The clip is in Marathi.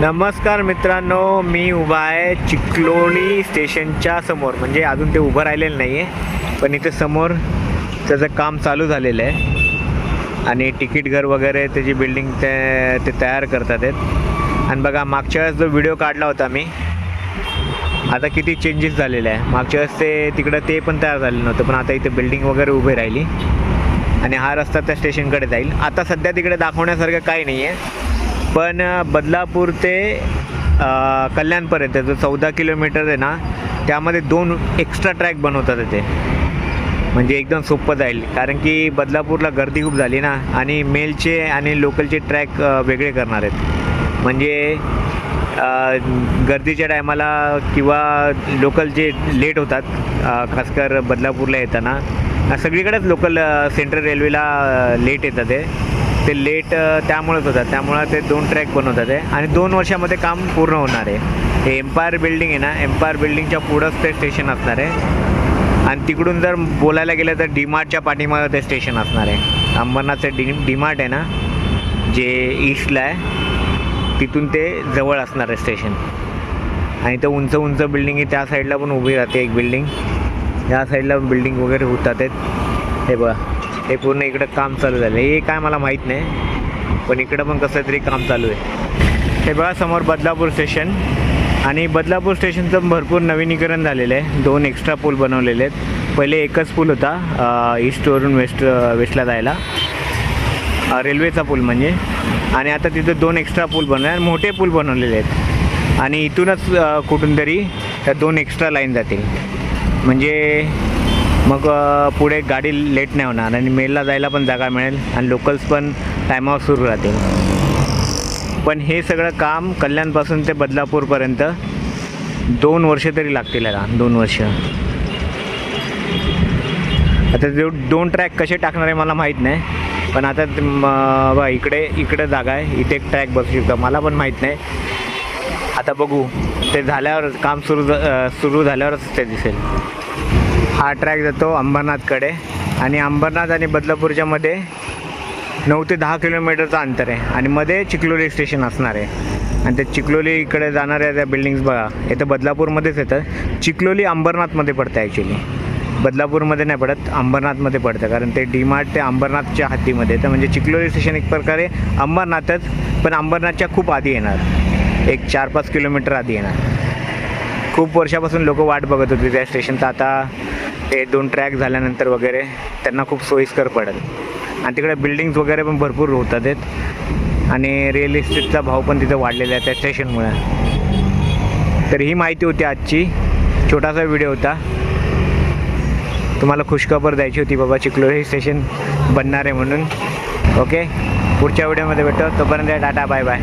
नमस्कार मित्रांनो मी उभा आहे चिखलोली स्टेशनच्या समोर. म्हणजे अजून ते उभं राहिलेलं नाही आहे पण इथे समोर त्याचं काम चालू झालेलं आहे. आणि तिकीट घर वगैरे त्याची बिल्डिंग ते ते तयार करतात आहेत. आणि बघा मागच्या वेळेस जो व्हिडिओ काढला होता मी आता किती चेंजेस झालेले आहे. मागच्या वेळेस ते तिकडं ते पण तयार झालेलं नव्हतं पण आता इथे बिल्डिंग वगैरे उभी राहिली. आणि हा रस्ता त्या स्टेशनकडे जाईल. आता सध्या तिकडे दाखवण्यासारखं काही नाही आहे पण बदलापूर ते कल्याणपर्यंत जो चौदा किलोमीटर आहे ना त्यामध्ये दोन एक्स्ट्रा ट्रॅक बनवतात ते. म्हणजे एकदम सोपं जाईल. कारण की बदलापूरला गर्दी खूप झाली ना आणि मेलचे आणि लोकलचे ट्रॅक वेगळे करणार आहेत. म्हणजे गर्दीच्या टायमाला किंवा लोकल जे लेट होतात खासकर बदलापूरला येताना सगळीकडेच लोकल सेंट्रल रेल्वेला लेट येतात ते. ते लेट त्यामुळेच होतात. त्यामुळं ते दोन ट्रॅक बनवतात आहे आणि दोन वर्षामध्ये काम पूर्ण होणार आहे. हे एम्पायर बिल्डिंग आहे ना एम्पायर बिल्डिंगच्या पुढंच ते स्टेशन असणार आहे. आणि तिकडून जर बोलायला गेलं तर डीमार्टच्या पाठीमागं ते स्टेशन असणार आहे. अंबरनाथचं डी डीमार्ट आहे ना जे ईस्टला आहे तिथून ते जवळ असणार आहे स्टेशन आणि ते उंच उंच बिल्डिंग आहे त्या साईडला पण उभी राहते एक बिल्डिंग या साईडला बिल्डिंग वगैरे होतात आहेत. हे बघा. हे पूर्ण इकडं काम चालू झालं. हे काय मला माहीत नाही पण इकडं पण कसं तरी काम चालू आहे. हे बघा समोर बदलापूर स्टेशन आणि बदलापूर स्टेशनचं भरपूर नवीनीकरण झालेलं आहे. दोन एक्स्ट्रा पूल बनवलेले आहेत. पहिले एकच पूल होता ईस्टवरून वेस्ट वेस्टला जायला. रेल्वेचा पूल म्हणजे. आणि आता तिथं दोन एक्स्ट्रा पूल बनवले आणि मोठे पूल बनवलेले आहेत. आणि इथूनच कुठून तरी त्या दोन एक्स्ट्रा लाईन जातील. म्हणजे मग पुढे गाडी लेट नाही होणार आणि मेलला जायला पण जागा मिळेल आणि लोकल्स पण टायमावर सुरू राहतील. पण हे सगळं काम कल्याणपासून ते बदलापूरपर्यंत दोन वर्ष तरी लागतील याला दोन वर्ष. आता जो दोन ट्रॅक कसे टाकणार आहे मला माहीत नाही पण आता बा इकडे इकडे जागा आहे इथे एक ट्रॅक बसू शकतो. मला पण माहीत नाही. आता बघू. ते झाल्यावर काम सुरू सुरू झाल्यावरच ते दिसेल. हा ट्रॅक जातो अंबरनाथकडे. आणि अंबरनाथ आणि बदलापूरच्या मध्ये नऊ ते दहा किलोमीटरचं अंतर आहे. आणि मध्ये चिखलोली स्टेशन असणार आहे. आणि ते चिखलोली इकडे जाणाऱ्या त्या बिल्डिंग्स बघा इथं बदलापूरमध्येच येतं चिखलोली अंबरनाथमध्ये पडतं ॲक्च्युली बदलापूरमध्ये नाही पडत अंबरनाथमध्ये पडतं कारण ते डीमार्ट ते अंबरनाथच्या हद्दीमध्ये तर म्हणजे चिखलोली स्टेशन एक प्रकारे अंबरनाथच पण अंबरनाथच्या खूप आधी येणार. एक चार पाच किलोमीटर आधी येणार. खूप वर्षापासून लोक वाट बघत होते त्या स्टेशनचा आता ते दोन ट्रॅक झाल्यानंतर वगैरे त्यांना खूप सोयीस्कर पडेल. आणि तिकडे बिल्डिंग्स वगैरे पण भरपूर होतात आहेत. आणि रिअल इस्टेटचा भाव पण तिथं वाढलेला आहे त्या स्टेशनमुळे तर ही माहिती होती आजची. छोटासा व्हिडिओ होता. तुम्हाला खुशखबर द्यायची होती बाबा चिखलोली स्टेशन बनणार आहे म्हणून. ओके पुढच्या व्हिडिओमध्ये भेटतो तोपर्यंत टाटा बाय बाय